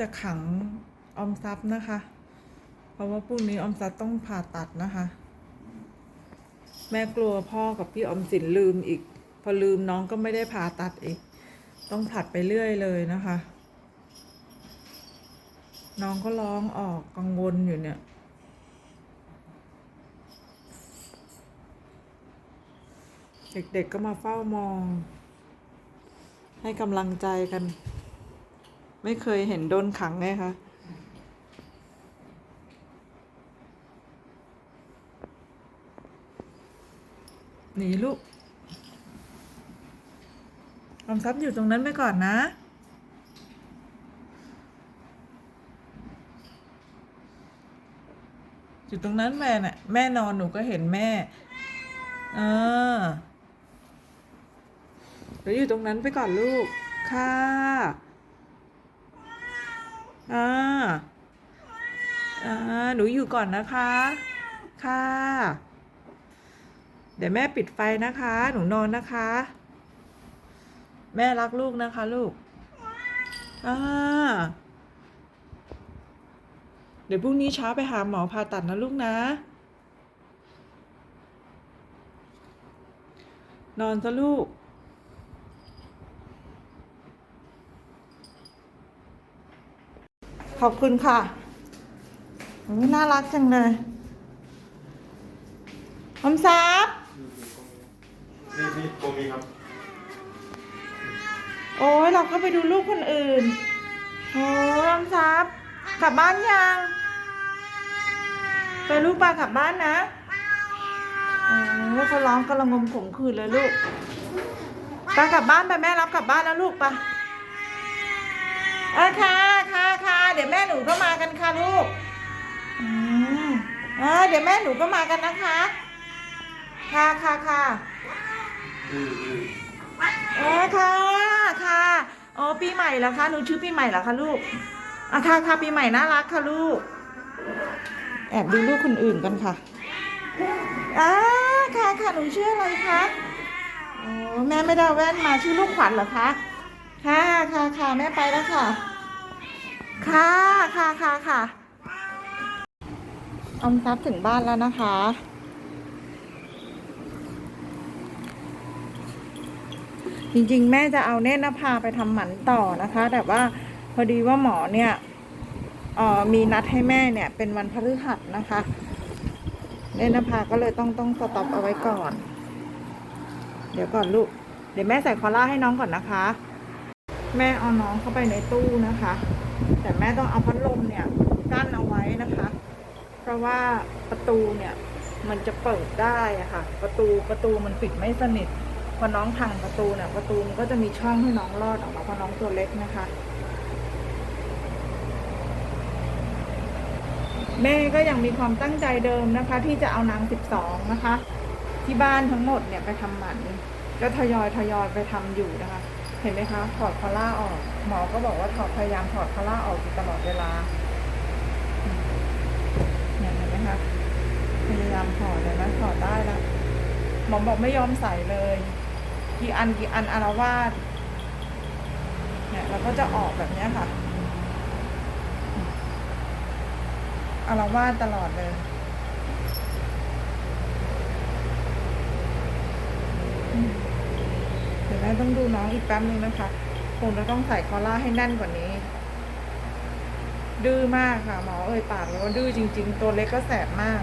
จะขังออมทรัพย์นะคะ เพราะว่าพรุ่งนี้ออมทรัพย์ต้องผ่าตัดนะคะ แม่กลัวพ่อกับพี่ออมสินลืมอีก พอลืมน้องก็ไม่ได้ผ่าตัดอีก ต้องผัดไปเรื่อยเลยนะคะ น้องก็ร้องออกกังวลอยู่เนี่ยเด็กๆก็มาเฝ้ามอง ให้กำลังใจกัน ไม่เคยเห็นโดนขังไงคะหนีลูกออมทรัพย์อยู่ตรงนั้นไปก่อนนะ อยู่ตรงนั้นแม่น่ะ แม่นอนหนูก็เห็นแม่ เออเดี๋ยวอยู่ตรงนั้นไปก่อนลูก ค่ะ อ่าอ่าหนูอยู่ก่อนนะคะ ค่ะ เดี๋ยวแม่ปิดไฟนะคะ หนูนอนนะคะ แม่รักลูกนะคะลูกอ่าเดี๋ยวพรุ่งนี้เช้าไปหาหมอผ่าตัดนะลูกนะ นอนซะลูก ขอบคุณค่ะโอ้ยน่ารักจังเลยอมซับนี่นี่ตรงนี้ครับ โอ้ยเราก็ไปดูลูกคนอื่น โอ้ยอมซับกลับบ้านยัง ไปลูกปลากลับบ้านนะโอ้ยเขาร้องกระงมขมขืนเลยลูกไปกลับบ้านไปแม่รับกลับบ้านแล้วลูกไปเออค่ะค่ะค่ะ เดี๋ยวแม่หนูก็มากันค่ะลูกอืมเออเดี๋ยวแม่หนูก็มากันนะคะ ค่ะค่ะค่ะเออค่ะค่ะอ๋อปีใหม่เหรอคะหนูชื่อปีใหม่เหรอคะลูกอะค่ะค่ะปีใหม่น่ารักค่ะลูก แอบดูลูกคนอื่นกันค่ะอ่าค่ะค่ะหนูชื่ออะไรคะโอ้แม่ไม่ได้แว่นมาชื่อลูกขวัญเหรอคะค่ะค่ะค่ะแม่ไปแล้วค่ะ ค่ะค่ะค่ะค่ะออมทรัพย์ถึงบ้านแล้วนะคะ จริงๆ แม่จะเอาเนตรนภาไปทำหมันต่อนะคะ แต่ว่าพอดีว่าหมอเนี่ยออมีนัดให้แม่เนี่ยเป็นวันพฤหัสนะคะ เนตรนภาก็เลยต้องต้องสต็อปเอาไว้ก่อน เดี๋ยวก่อนลูก เดี๋ยวแม่ใส่คอล่าให้น้องก่อนนะคะ แม่เอาน้องเข้าไปในตู้นะคะ แต่แม่ต้องเอาพัดลมเนี่ยกั้นเอาไว้นะคะ เพราะว่าประตูเนี่ยมันจะเปิดได้อะค่ะ ประตูประตูมันปิดไม่สนิทพอน้องพังประตูเนี่ยประตูมันก็จะมีช่องให้น้องรอดออกมาเพราะน้องตัวเล็กนะคะ แม่ก็ยังมีความตั้งใจเดิมนะคะ ที่จะเอานางสิบสองนะคะ ที่บ้านทั้งหมดเนี่ยไปทำหมันก็ทยอยทยอยไปทำอยู่นะคะ เห็นไหมคะ ถอดคอล่าออก หมอก็บอกว่าถอดพยายามถอดคอล่าออกอยู่ตลอดเวลาเนี่ยเห็นไหมคะ พยายามถอดเลยนะถอดได้แล้วหมอบอกไม่ยอมใส่เลยกี่อันกี่อันอารวาสเนี่ยเราก็จะออกแบบนี้ค่ะอารวาสตลอดเลย เดี๋ยวแม่ ต้องดูน้องอีกแป๊บนึงนะคะ คงจะต้องใส่คอล่าให้แน่นกว่านี้ ดื้อมากค่ะ หมอเอ่ยปากเลยว่าดื้อจริง ๆ ตัวเล็กก็แสบมาก